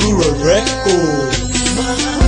Rural Records.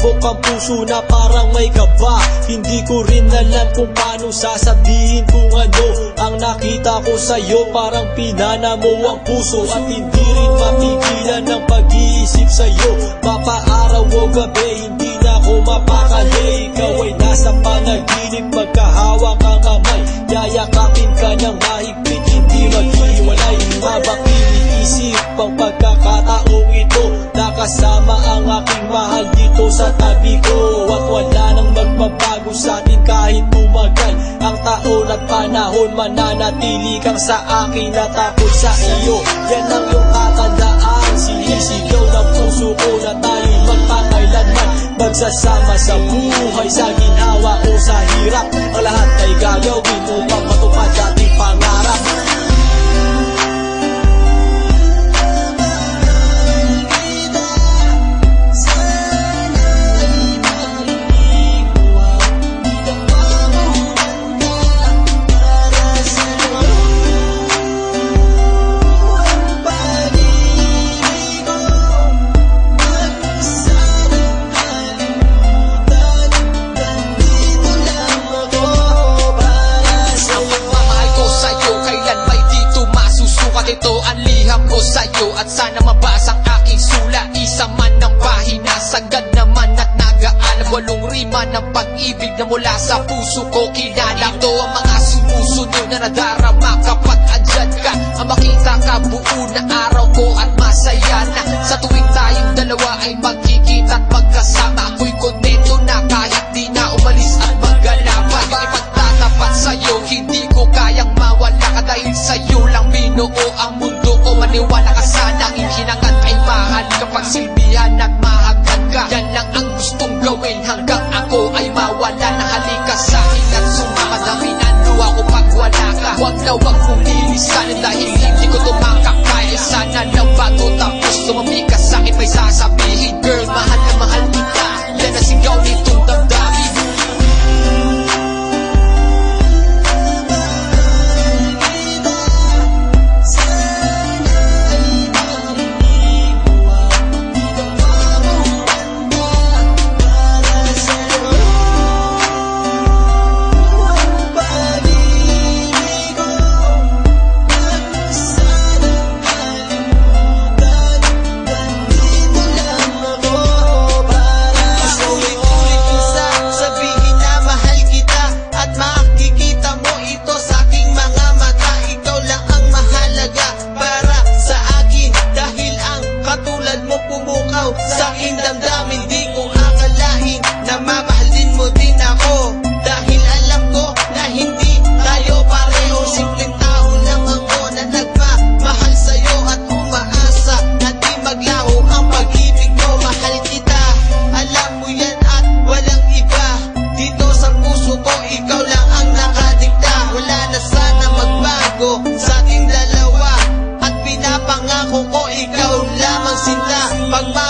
Tumibok ang puso na parang may kaba Hindi ko rin alam kung paano sasabihin kung ano Ang nakita ko sa'yo. Parang pinana mo ang puso At hindi rin mapigilan ng pag-iisip sa'yo. Mapaaraw o gabi Hindi na ako mapakali. Ikaw ay nasa panaginip Magkahawak ang kamay. Yayakapin ka ng mahigpit Hindi maghiwalay Habang iniisip ang pagkakataong ito Nakasama ang aking mahal dito sa tabi ko. At wala nang magbabago sa atin kahit tumagal Ang taon at panahon. Mananatili kang sa akin At ako sa iyo. Yan ang iyong tatandaan Sinisigaw ng puso ko na tayo'y magpakailanman Magsasama sa buhay Sa ginawa o sa hirap. Ang lahat ay gagawin upang matupad ating pangarap Na mula sa puso ko kinala Ito ang mga sumusunod na nadarama. Kapag andyan ka Ang makita ka buo na araw ko At masaya na. Sa tuwing tayong dalawa ay magkikita at magkasama Ako'y kontento na kahit di na umalis at maggalapay Yung ipagtatapat sa'yo Hindi ko kayang mawala ka Dahil sa'yo lang binuo ang mundo ko. Maniwala ka sana Ang hinangat ay mahal Kapag silbihan at mahagkan ka Yan lang ang gustong gawin Hanggang mawala pagmamahal